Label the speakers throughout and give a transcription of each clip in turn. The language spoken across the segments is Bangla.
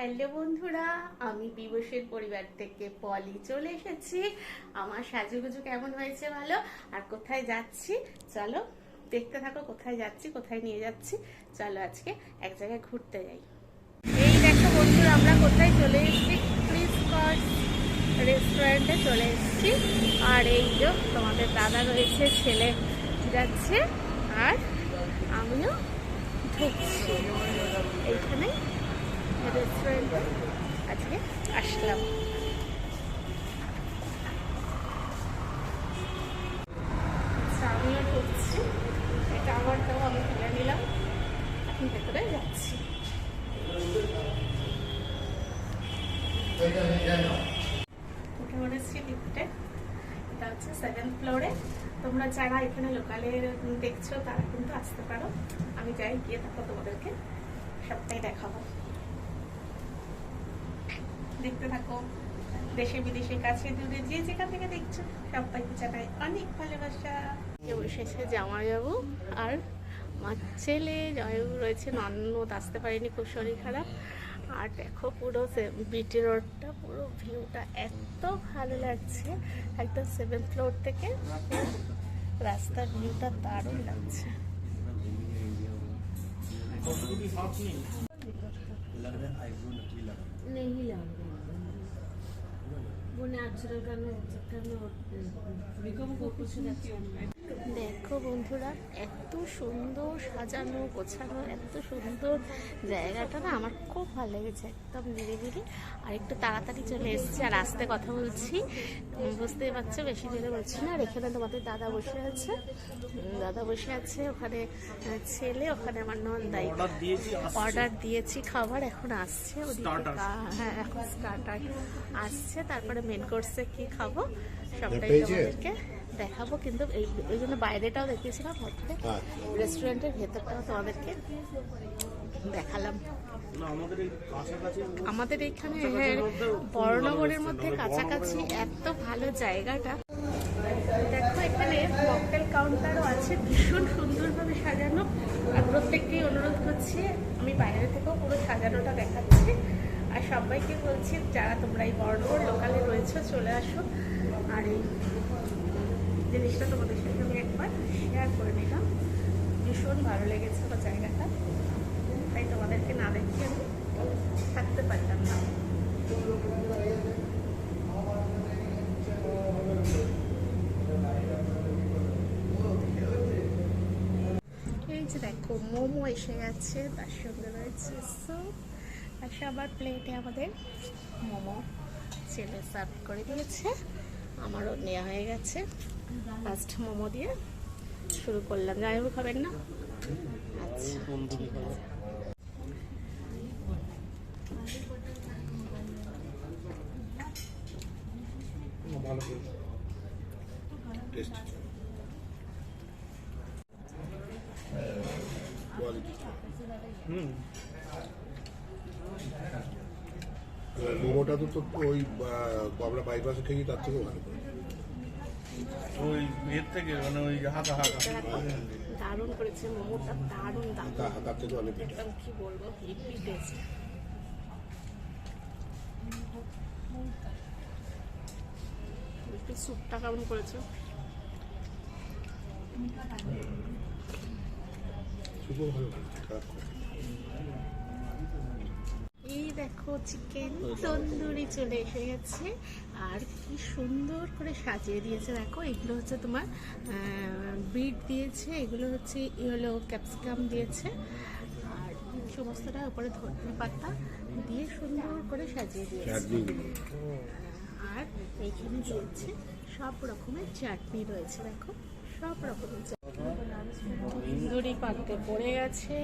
Speaker 1: হ্যালো বন্ধুরা, আমি বিবসের পরিবার থেকে পলি চলে এসেছি। আমার সাজুগুজু কেমন হয়েছে ভালো আর কোথায় যাচ্ছি? চলো, দেখতে থাকো কোথায় যাচ্ছি, কোথায় নিয়ে যাচ্ছি। চলো আজকে এক জায়গায় ঘুরতে যাই। এই দেখো বন্ধুরা, আমরা কোথায় চলে এসেছি? ক্রিসকট রেস্টুরেন্টে চলে এসেছি। আর এই যে তোমাদের দাদা রয়েছে, ছেলে যাচ্ছে। আর আমিও ঢুকছি। এইখানে আজকে আসলাম। আচ্ছা, এটা আমি নিলাম। ভেতরে যাচ্ছি। এটা হচ্ছে ফ্লোরে তোমরা যারা এখানে লোকালে দেখছ তারা কিন্তু আসতে পারো। আমি যাই গিয়ে দেখো তোমাদেরকে সবটাই দেখাবো। দেখতে থাকো। দেশে বিদেশে কাছে দূরে যে যেখান থেকে দেখছ সবাইকে জানাই অনেক ভালোবাসা। কেউ এসেছে জামাইবাবু আর আমার ছেলে জয়বাবু রয়েছে ননদ আসতে পারেনি খুব শরীর খারাপ। আর দেখো পুরো বিটি রোডটা পুরো ভিউটা এত ভালো লাগছে। একদম সেভেন ফ্লোর থেকে রাস্তার ভিউটা দারুণ লাগছে।
Speaker 2: लग रहा है आईब्रो नकली लग रहा है।
Speaker 3: नहीं लग वो नेचुरल करना करना विकम को कुछ नहीं
Speaker 1: দেখো বন্ধুরা এত সুন্দর সাজানো গোছানো এত সুন্দর জায়গাটা না আমার খুব ভালো লেগেছে একদম নিরিবিলি। আর একটু তাড়াতাড়ি চলে এসেছি আর আসতে কথা বলছি। উম, বুঝতেই পারছ বেশি জোরে বলছি না। আর এখানে তোমাদের দাদা বসে আছে। দাদা বসে আছে ওখানে ছেলে ওখানে আমার নন্দাই।
Speaker 2: অর্ডার দিয়েছি
Speaker 1: অর্ডার দিয়েছি খাবার এখন আসছে. হ্যাঁ এখন স্টার্টার আসছে তারপরে মেন কোর্সে কি খাব সবটাই? তোমাদেরকে। দেখাবো কিন্তু এই ওই জন্য বাইরেটাও দেখিয়েছিলাম হোটেলে রেস্টুরেন্টের ভেতরটাও তোমাদেরকে দেখালাম।
Speaker 2: আমাদের
Speaker 1: এখানে হ্যাঁ, বড়নগরের মধ্যে কাছাকাছি এত ভালো জায়গাটা। দেখো এখানে মকটেল কাউন্টারও আছে ভীষণ সুন্দরভাবে সাজানো। আর প্রত্যেককেই অনুরোধ করছি আমি বাইরে থেকেও পুরো সাজানোটা দেখাচ্ছি। আর সবাইকে বলছি যারা তোমরা এই বড়নগর লোকালে রয়েছো চলে আসো। আর এই জিনিসটা তোমাদের সাথে আমি একবার শেয়ার করে নিলাম। ভীষণ ভালো লেগেছে আমার জায়গাটা। তাই তোমাদেরকে না দেখিয়ে আমি থাকতে পারতাম না। দেখো, মোমো এসে গেছে তার সঙ্গে রয়েছে স্যুপ আর সবার প্লেটে আমাদের মোমো ছেলে সার্ভ করে দিয়েছে। আমারও নেওয়া হয়ে গেছে। ফার্স্ট মোমো দিয়ে শুরু করলাম। জামাইবাবু খাবেন না? আচ্ছা
Speaker 2: হুম।
Speaker 4: মোমোটা তো ওই আমরা বাইপাসে খেয়ে তার থেকেও ভালো
Speaker 2: ওই এর থেকে মানে ওই হাতা হাতা
Speaker 1: দারুণ করেছে মোমোটা দারুণ দারুণ।
Speaker 4: তা হাতার থেকে অনেক
Speaker 1: একদম কি বলব হিপি টেস্ট। একটু স্যুপটা কেমন করেছে?
Speaker 4: সুপও ভালো খারাপ
Speaker 1: চিকেন তন্দুরি চলে এসে গেছে আর কি সুন্দর করে সাজিয়ে দিয়েছে দেখো। এগুলো হচ্ছে তোমার বিট দিয়েছে এগুলো হচ্ছে ইয়েলো ক্যাপসিকাম দিয়েছে। আর সমস্তটা উপরে ধনে পাতা দিয়ে সুন্দর করে সাজিয়ে দিয়েছে। আর এইখানে দিয়েছে সব রকমের চাটনি রয়েছে দেখো। সব রকমের চাটনি। তন্দুরি পাকতে পড়ে গেছে।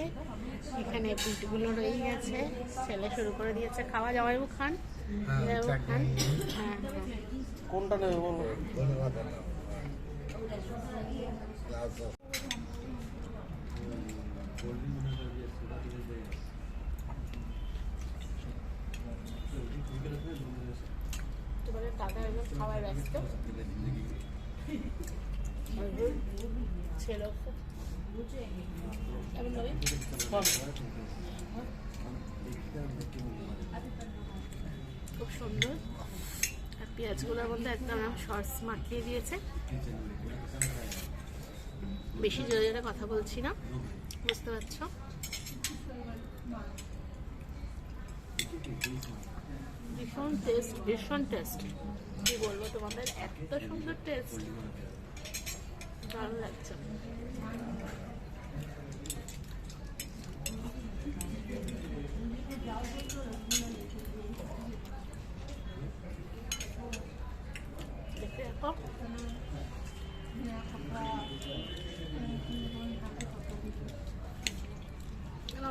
Speaker 1: এখানে বিটগুলো রয়ে গেছে। ছেলে শুরু করে দিয়েছে খাওয়া জামাইবু খান। জামাইবু খান। হ্যাঁ হ্যাঁ।
Speaker 2: কোনটা নেবে বলো?
Speaker 1: খাওয়ার ব্যস্ত। ছেলেও খুব সুন্দর। আর পেঁয়াজগুলোর মধ্যে একদম সস মাখিয়ে দিয়েছে। বেশি জোরে জোরে কথা বলছি না, বুঝতে পারছ? ভীষণ টেস্ট ভীষণ টেস্ট কি বলব তোমাদের, এত সুন্দর টেস্ট ভালো লাগছে দেখতে দেখো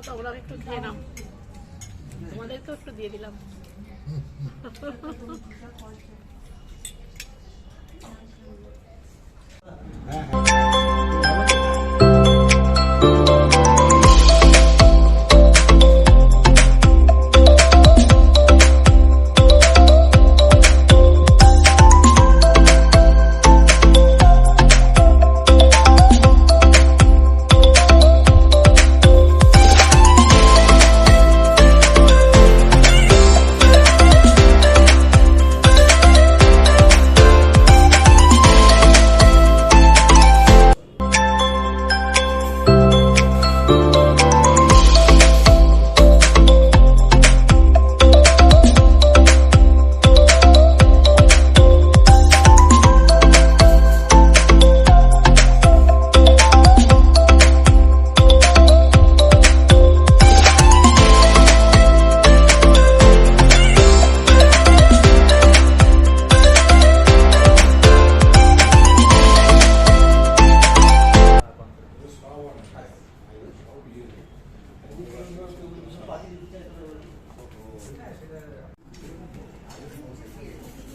Speaker 1: না ওরাও একটু খেয়ে নাও। তোমাদেরকেও একটু দিয়ে দিলাম।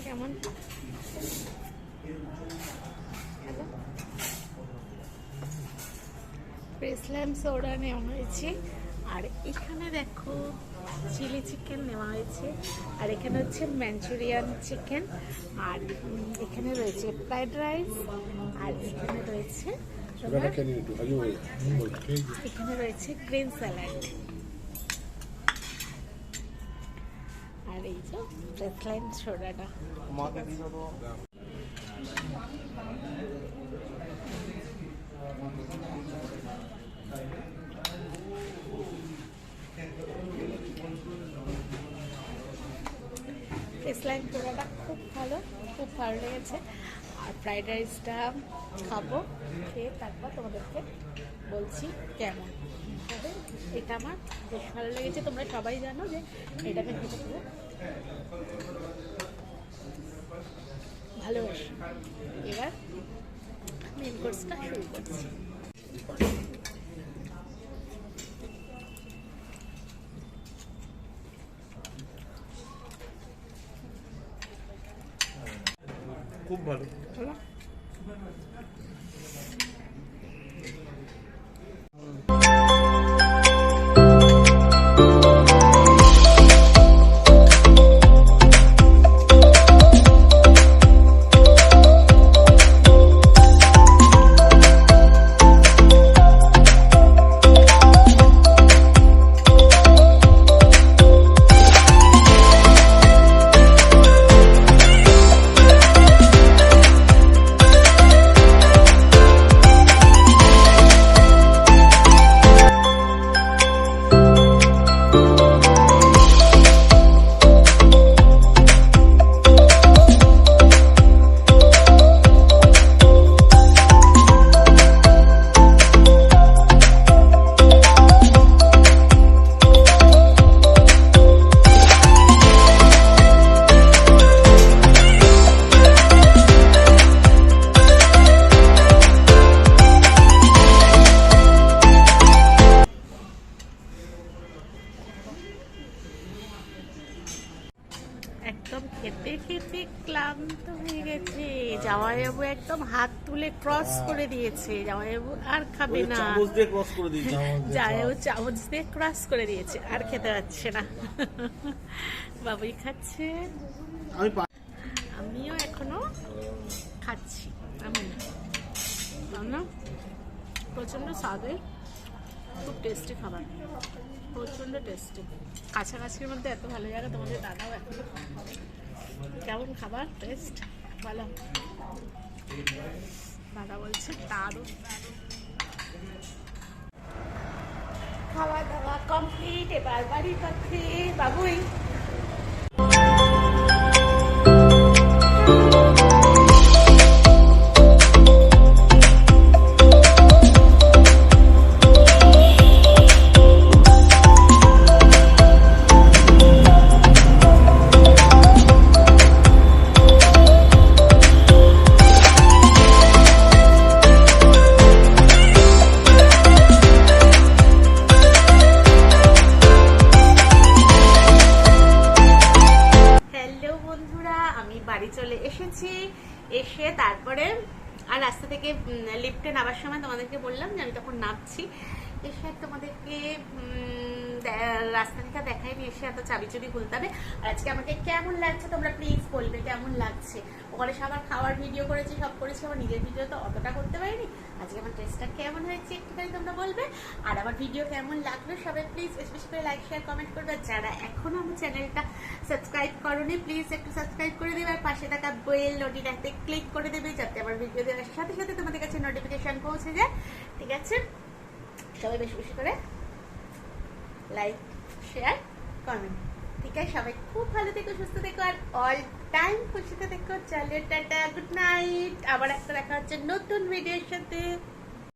Speaker 1: কেমন? প্রেসল্যাম সোডা নেওয়া হয়েছে। আর এখানে দেখো, চিলি চিকেন নেওয়া হয়েছে। আর এখানে হচ্ছে ম্যাঞ্চুরিয়ান চিকেন আর এখানে রয়েছে ফ্রাইড রাইস আর এখানে রয়েছে এখানে রয়েছে গ্রিন স্যালাড আর এই যে প্রেসলাইন সোডাটা প্রেসলাইন সোডাটা খুব ভালো খুব ভালো লেগেছে। আর ফ্রাইড রাইসটা খাব। খেয়ে তারপর তোমাদেরকে বলছি কেমন। তবে এটা আমার বেশ ভালো লেগেছে তোমরা সবাই জানো যে এটাকে খেতে খুব ভালোবাসি। এবার মেন কোর্সটা শুরু করছি।
Speaker 2: খুব ভালো।
Speaker 1: ক্লান্ত হয়ে গেছে। জামাইবাবু একদম হাত তুলে ক্রস করে দিয়েছে। জামাইবাবু আর খাবে না।
Speaker 2: চামচ দিয়ে ক্রস করে দিয়েছি
Speaker 1: জামাইবাবু চামচ দিয়ে ক্রস করে দিয়েছে। আর খেতে পারছে না। বাবুই খাচ্ছে।
Speaker 2: আমি
Speaker 1: আমিও এখনও খাচ্ছি। আমি না। প্রচণ্ড স্বাদের খুব টেস্টি খাবার। প্রচণ্ড টেস্টি কাছাকাছির মধ্যে এত ভালো জায়গা তোমাদের দাদাও এখন কেমন খাবার? টেস্ট ভালো। দাদা বলছে দারুণ। খাওয়া দাওয়া কমপ্লিট এবার বাড়ির পথে বাবুই। তখন এসে তোমাদেরকে উম, দে- রাস্তা থেকে দেখাইনি এসে এত চাবি চুবি খুলতে হবে। আর আজকে আমাকে কেমন লাগছে তোমরা প্লিজ বলবে কেমন লাগছে? ওখানে সবার খাওয়ার ভিডিও করেছি সব করেছি আমার নিজের ভিডিও তো অতটা করতে পারিনি। আজকে আমার টেস্টটা কেমন হয়েছে একটুখানি তোমরা বলবে। আর আমার ভিডিও কেমন লাগল সবাই প্লিজ বেশি করে লাইক শেয়ার কমেন্ট করবে। যারা এখনও আমার চ্যানেলটা সাবস্ক্রাইব করোনি প্লিজ একটু সাবস্ক্রাইব করে দেবে। আর পাশে থাকা বেল নোটিটাতে ক্লিক করে দেবে যাতে আমার ভিডিও দেওয়ার সাথে সাথে তোমাদের কাছে নোটিফিকেশন পৌঁছে যায়। ঠিক আছে? সবাই বেশি বেশি করে লাইক শেয়ার কমেন্ট ঠিক আছে? সবাই খুব ভালো থেকো, সুস্থ থেকো, আর অল টাইম খুশিতে থেকো। চালিয়ে টাটা গুড নাইট আবার একটা দেখা হচ্ছে নতুন ভিডিওর সাথে।